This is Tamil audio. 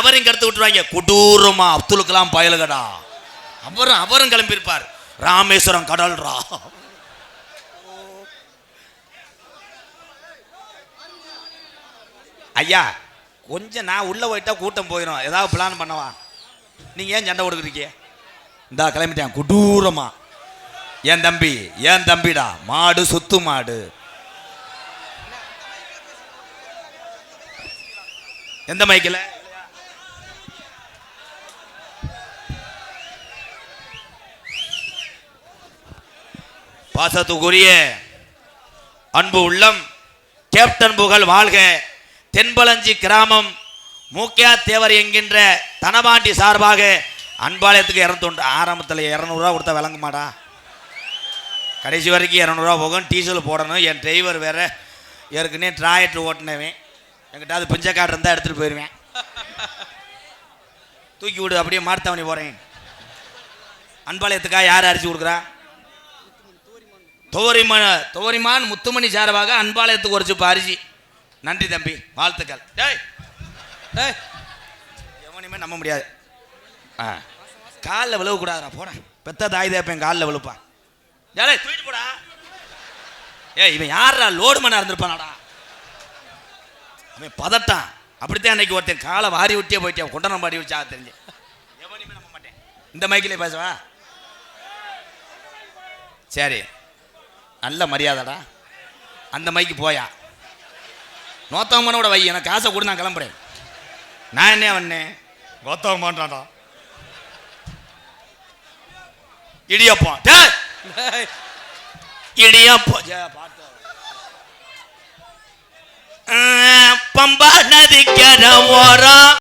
அவரையும் கடத்து விட்டுருவாங்க. கொடூரமா அப்துல் கலாம் பயலுகடா. அவரும் அவரும் கிளம்பியிருப்பார். ராமேஸ்வரம் கடல்ரா. ஐயா கொஞ்சம் நான் உள்ள போயிட்டா கூட்டம் போயிடும் ஏதாவது பிளான் பண்ணவா? நீங்க ஏன் சண்டை கொடுக்குறீங்க இந்தா கிளம்பிட்டேன். கொடூரமா. என் தம்பி ஏன் தம்பிடா. மாடு சுத்து மாடு. எந்த மைக்கில் பாசத்துக்குரிய அன்பு உள்ளம் கேப்டன் புகழ் வாழ்க. தென்பளஞ்சி கிராமம் மூக்கியா தேவர் என்கின்ற தனபாண்டி சார்பாக அன்பாலயத்துக்கு இரநூத்தொன்று ஆரம்பத்தில் இரநூறுவா கொடுத்தா விளங்க மாடா கடைசி வரைக்கும் இரநூறுவா போகும் டீசல் போடணும் என் டிரைவர் வேற ஏற்கனவே ட்ராயட்ரு ஓட்டினவன். என்கிட்ட அது பிஞ்சக்காடு இருந்தால் எடுத்துகிட்டு போயிடுவேன் தூக்கி விடு அப்படியே மாட்டுத்தாவணி போகிறேன் அன்பாலயத்துக்காக யார் அரிசி கொடுக்குறா? துவரிம துவரிமான் முத்துமணி சார்பாக அன்பாலயத்துக்கு ஒரு சுப்பு அரிசி. நன்றி தம்பி. வாழ்த்துக்கள். டேய். டேய். எவனையுமே நம்ப முடியாது. ஆ. காலில் விழுவக்கூடாதுடா போடா. பெத்த தாய் தேப்பேன் காலில் விழுப்பான் ஏலே தூக்கிட்டு போடா. ஏய் இவன் யாரா லோடு மண்ணா இருந்திருப்பானாடா. அவன் பதட்டான். அப்படித்தான் அன்னைக்கு ஒருத்தன் காலை வாரி விட்டே போயிட்டேன் குண்டனம் பாடி வச்சா தெரிஞ்சு. எவனையுமே நம்ப மாட்டேன். இந்த மைக்கிலே பேசவா? சரி. நல்ல மரியாதைடா. அந்த மைக்கு போயா. நோத்தவமனோட வை எனக்கு காசை கொடு நான் கிளம்புறேன். நான் என்ன பண்ணேன் கோத்தவமான்டாடா இடியப்பம் டேய்! இடியப்பம் பாட்டு. பம்பா நதிக்கர ஓரம்